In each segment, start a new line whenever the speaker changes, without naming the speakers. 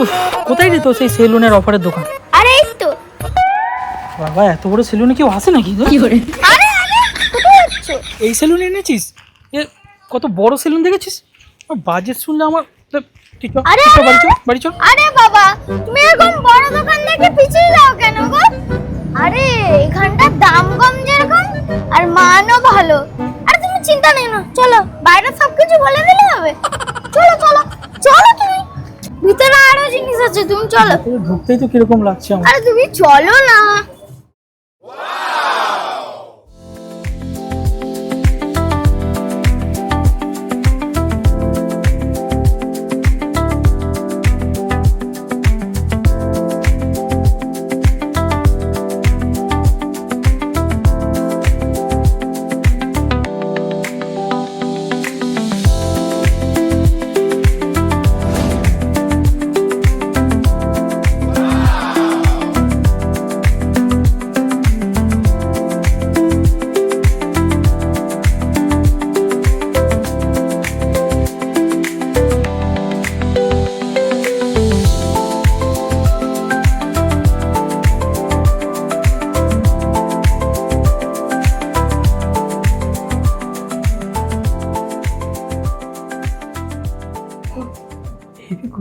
উফ, কোথায় রে তো সেই সেলুনের অফারের দোকান?
আরে এই তো।
বাবা এত বড় সেলুনে কেউ আসে নাকি গো?
আরে আরে কোথায় যাচ্ছ?
এই সেলুনে এনেছিস? এ কত বড় সেলুন দেখেছিস? বাজেট শুনলে আমার
আরে।
বাড়ি চল বাড়ি চল।
আরে বাবা তুমি এরকম বড় দোকান দেখে পিছিয়ে যাও কেন গো? আরে এখানটার দাম কম যেরকম আর মানও ভালো। আরে তুমি চিন্তা নেই না চলো বাইরে সবকিছু বলে দিলে হবে। আছে তুমি চলো।
ঢুকতেই তো কীরকম লাগছে আমার।
আরে তুমি চলো না।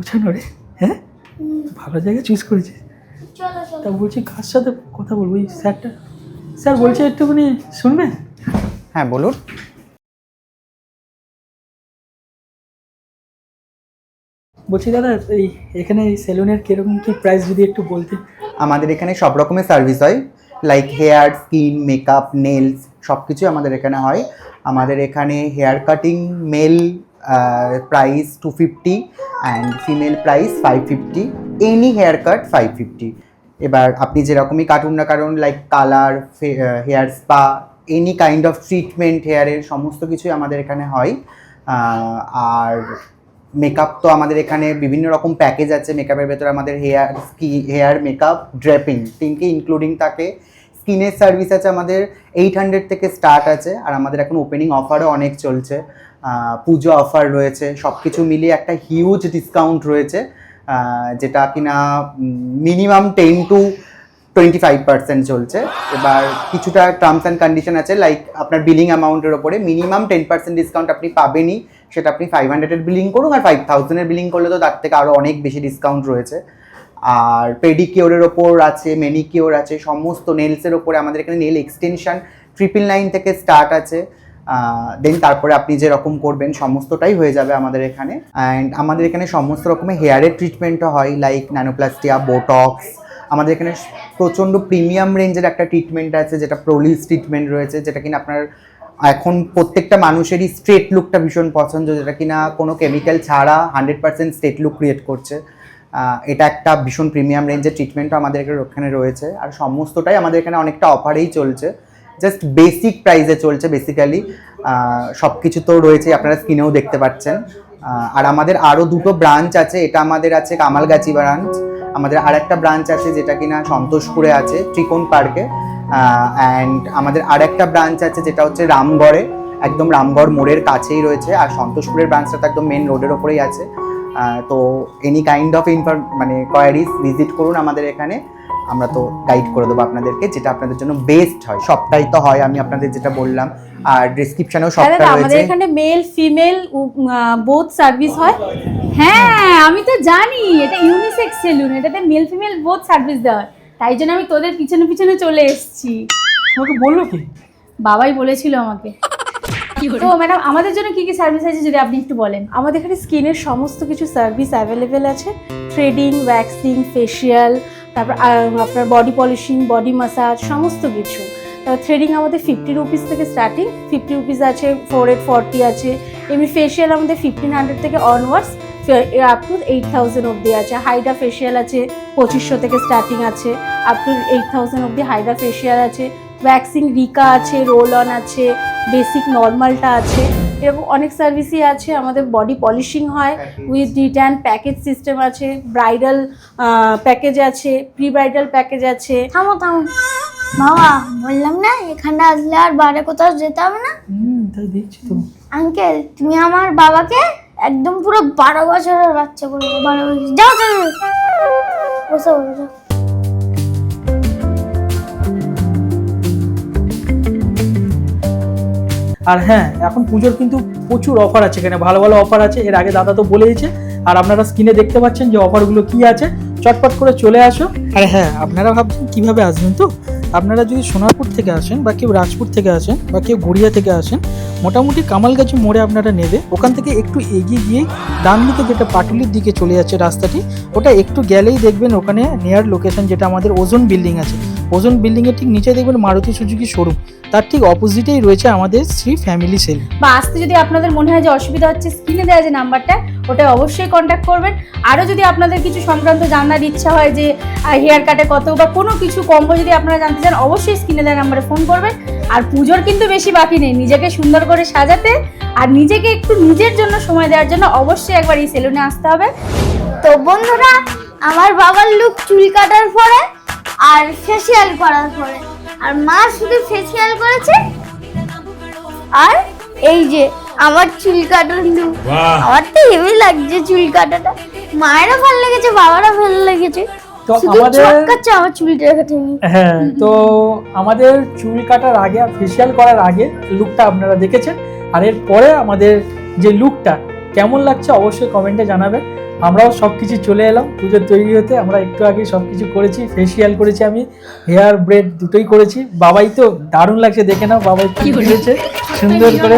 গোছানো রে হ্যাঁ? ভালো জায়গা চুজ করেছিস।
চলো
তা বলছি কার সাথে কথা বলব? এই স্যারটা স্যার বলছে একটুখানি শুনবে?
হ্যাঁ বলুন।
বলছি দাদা এই এখানে এই সেলুনের কীরকম কি প্রাইস যদি একটু বলতে
আমাদের এখানে সব রকমের সার্ভিস হয়। Like hair skin makeup nails সব কিছুই আমাদের এখানে হয়। আমাদের এখানে hair cutting male price two fifty and female price five fifty any hair cut five fifty এবার আপনি যেরকমই কাটুন না কারণ like colour hair spa any kind of treatment হেয়ারের সমস্ত কিছুই আমাদের এখানে হয়। আর মেকআপ তো আমাদের এখানে বিভিন্ন রকম প্যাকেজ আছে। মেকআপের ভেতরে আমাদের hair skin hair makeup draping তিনকে ইনক্লুডিং থাকে। স্কিনের সার্ভিস আছে আমাদের এইট হান্ড্রেড থেকে স্টার্ট আছে। আর আমাদের এখন ওপেনিং অফারও অনেক চলছে। পুজো অফার রয়েছে সব কিছু মিলিয়ে একটা হিউজ ডিসকাউন্ট রয়েছে যেটা কিনা minimum ten to twenty five percent চলছে। এবার কিছুটা টার্মস অ্যান্ড কন্ডিশন আছে লাইক আপনার বিলিং অ্যামাউন্টের ওপরে মিনিমাম টেন পার্সেন্ট ডিসকাউন্ট আপনি পাবেনই, সেটা আপনি ফাইভ হান্ড্রেডের বিলিং করুন আর ফাইভ থাউজেন্ডের বিলিং করলে তো তার থেকে আরও অনেক বেশি ডিসকাউন্ট রয়েছে। আর পেডিকিওরের ওপর আছে মেনিকিওর আছে, সমস্ত নেলসের ওপরে আমাদের এখানে নেল এক্সটেনশন ট্রিপল নাইন থেকে স্টার্ট আছে। দেন তারপরে আপনি যেরকম করবেন, সমস্তটাই হয়ে যাবে আমাদের এখানে। অ্যান্ড আমাদের এখানে সমস্ত রকমের হেয়ারের ট্রিটমেন্টও হয় লাইক ন্যানোপ্লাস্টিয়া বোটক্স আমাদের এখানে প্রচণ্ড প্রিমিয়াম রেঞ্জের একটা ট্রিটমেন্ট আছে, যেটা প্রোলিস ট্রিটমেন্ট রয়েছে, যেটা কিনা আপনার এখন প্রত্যেকটা মানুষেরই স্ট্রেট লুকটা ভীষণ পছন্দ, যেটা কিনা কোনো কেমিক্যাল ছাড়া hundred percent straight look create করছে। এটা একটা ভীষণ প্রিমিয়াম রেঞ্জের ট্রিটমেন্টও আমাদের এখানে রয়েছে। আর সমস্তটাই আমাদের এখানে অনেকটা অফারেই চলছে। জাস্ট বেসিক প্রাইসে চলছে বেসিক্যালি সব কিছু তো রয়েছে, আপনারা স্ক্রিনেও দেখতে পাচ্ছেন। আর আমাদের আরও দুটো ব্রাঞ্চ আছে, এটা আমাদের আছে কামালগাছি ব্রাঞ্চ আমাদের আর একটা ব্রাঞ্চ আছে যেটা কিনা সন্তোষপুরে আছে, ত্রিকোণ পার্কে। অ্যান্ড আমাদের আর একটা ব্রাঞ্চ আছে যেটা হচ্ছে রামগড়ে, একদম রামগড় মোড়ের কাছেই রয়েছে, আর সন্তোষপুরের ব্রাঞ্চটা তো একদম মেন রোডের ওপরেই আছে। তো এনি কাইন্ড অফ ইনফর মানে কোয়ারিজ ভিজিট করুন আমাদের এখানে। আমরা তো গাইড করে দেবো আপনাদেরকে যেটা আপনাদের জন্য বেস্ট হয়। সবটাই তো হয় আমি আপনাদের যেটা বললাম। আর ডিসক্রিপশনেও
হ্যাঁ
সবটা
দাদা আমাদের এখানে মেল ফিমেল বোথ সার্ভিস হয়। হ্যাঁ আমি তো জানি এটা ইউনিসেক্স সেলুন এটাতে মেল ফিমেল বোথ সার্ভিস দেওয়া হয়। তাই জন্য আমি তোদের পিছনে পিছনে চলে এসেছি।
আমাকে বলল কি?
বাবাই বলেছিল আমাকে। তো ম্যাডাম আমাদের জন্য কি কি সার্ভিস আছে যদি আপনি একটু বলেন? আমাদের এখানে স্কিনের সমস্ত কিছু সার্ভিস অ্যাভেলেবেল আছে। থ্রেডিং ওয়্যাক্সিং ফেশিয়াল তারপর আপনার বডি পলিশিং বডি মাসাজ সমস্ত কিছু। থ্রেডিং আমাদের ফিফটি রুপিস থেকে স্টার্টিং ফিফটি রুপিস আছে ফোর এইট ফর্টি আছে, এমনি ফেশিয়াল আমাদের ফিফটিন হান্ড্রেড থেকে onwards up to eight thousand অবধি আছে। হাইডা ফেশিয়াল আছে, পঁচিশশো থেকে স্টার্টিং আছে আপ টু এইট থাউজেন্ড অবধি হাইডা ফেশিয়াল আছে। ভ্যাক্সিন রিকা আছে রোল অন আছে বেসিক নর্মালটা আছে। এরকম অনেক সার্ভিসই আছে আমাদের বডি পলিশিং হয় উইথ রিটার্ন প্যাকেজ সিস্টেম আছে ব্রাইডাল প্যাকেজ আছে প্রি ব্রাইডাল প্যাকেজ আছে।
থামো থামো। বাবা বললাম না এখানে আসলে আর বাইরে কোথাও যেতে হবে না?
হুম তাই দেখছি তো।
আঙ্কেল তুমি আমার বাবাকে একদম পুরো বারো বছরের বাচ্চা বলে বারো বছর। যাও যাও যাও। বসো বসো।
আর হ্যাঁ এখন পুজোর কিন্তু প্রচুর অফার আছে এখানে, ভালো ভালো অফার আছে। এর আগে দাদা তো বলেইছে। আর আপনারা স্ক্রিনে দেখতে পাচ্ছেন যে অফারগুলো কি আছে। চটপট করে চলে আসো। আর হ্যাঁ আপনারা ভাবছেন কীভাবে আসবেন তো? আপনারা যদি সোনারপুর থেকে আসেন বা কেউ রাজপুর থেকে আসেন বা কেউ গড়িয়া থেকে আসেন, মোটামুটি কামালগাছি মোড়ে আপনারা নেবে। ওখান থেকে একটু এগিয়ে গিয়ে ডান দিকে যেটা পাটুলির দিকে চলে যাচ্ছে রাস্তাটি, ওটা একটু গেলেই দেখবেন ওখানে নিয়ার লোকেশন যেটা আমাদের ওজন বিল্ডিং আছে। ওজন বিল্ডিংয়ের ঠিক নিচে দেখবেন মারুতি সুজুকি শোরুম তার ঠিক অপোজিটেই রয়েছে আমাদের শ্রী ফ্যামিলি সেল
বা আসতে যদি আপনাদের মনে হয় যে অসুবিধা হচ্ছে স্ক্রিনে দেওয়া যে নাম্বারটা ওটা অবশ্যই কন্ট্যাক্ট করবেন। আরও যদি আপনাদের কিছু সংক্রান্ত জানার ইচ্ছা হয় যে হেয়ার কাটে কত বা কোনো কিছু কম্বো যদি আপনারা জানতে চান অবশ্যই স্ক্রিনে দেওয়া নাম্বারে ফোন করবেন। আর পুজোর কিন্তু বেশি বাকি নেই নিজেকে সুন্দর করে সাজাতে আর নিজেকে একটু নিজের জন্য সময় দেওয়ার জন্য অবশ্যই একবার এই সেলুনে আসতে হবে।
তো বন্ধুরা আমার বাবার লুক চুল কাটার পরে আর ফেসিয়াল করার পরে। আর মা শুধু ফেসিয়াল করেছে আর এই যে আমার চুল লুক। আমার তো হেভি লাগছে চুল কাটাটা মায়েরও ভালো লেগেছে বাবারও ভালো লেগেছে।
তো আমাদের
আমার চুলটা কাটেনি
হ্যাঁ তো আমাদের চুল কাটার আগে আর ফেসিয়াল করার আগে লুকটা আপনারা দেখেছেন। আর এর পরে আমাদের যে লুকটা কেমন লাগছে অবশ্যই কমেন্টে জানাবেন। আমরাও সব কিছু চলে এলাম পুজোর তৈরি হতে। আমরা একটু আগে সব কিছু করেছি ফেসিয়াল করেছি আমি হেয়ার ব্রেড দুটোই করেছি। বাবাই তো দারুণ লাগছে দেখে নাও বাবাই কি করেছে সুন্দর করে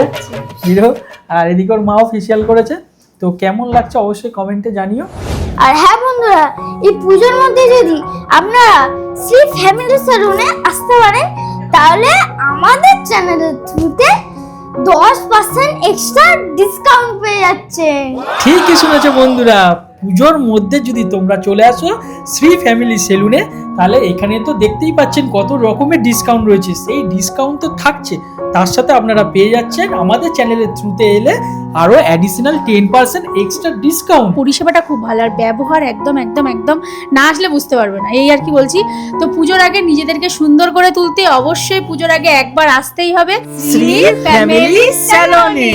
হিরো। আর এদিকে ওর মাও ফেসিয়াল করেছে। তো কেমন লাগছে অবশ্যই কমেন্টে জানিও।
আর হ্যাঁ বন্ধুরা এই পুজোর মধ্যে যদি আপনারা শ্রী ফ্যামিলি স্যালুনে আসতে পারেন তাহলে আমাদের চ্যানেলের থ্রুতে দশ পার্সেন্ট এক্সট্রা ডিসকাউন্ট পেয়ে যাচ্ছে।
ঠিকই শুনেছো বন্ধুরা। পুজোর মধ্যে যদি তোমরা চলে আসো শ্রী ফ্যামিলি সেলুনে তাহলে এখানে তো দেখতেই পাচ্ছেন কত রকমের ডিসকাউন্ট রয়েছে। সেই ডিসকাউন্ট তো থাকছে। তার সাথে আপনারা পেয়ে যাচ্ছেন আমাদের চ্যানেলের থ্রুতে এলে আরও additional ten percent extra discount
পরিষেবাটা খুব ভালো। আর ব্যবহার একদম একদম একদম না আসলে বুঝতে পারবে না। এই আর কি বলছি তো পুজোর আগে নিজেদেরকে সুন্দর করে তুলতে অবশ্যই পুজোর আগে একবার আসতেই হবে
শ্রী ফ্যামিলি স্যালনে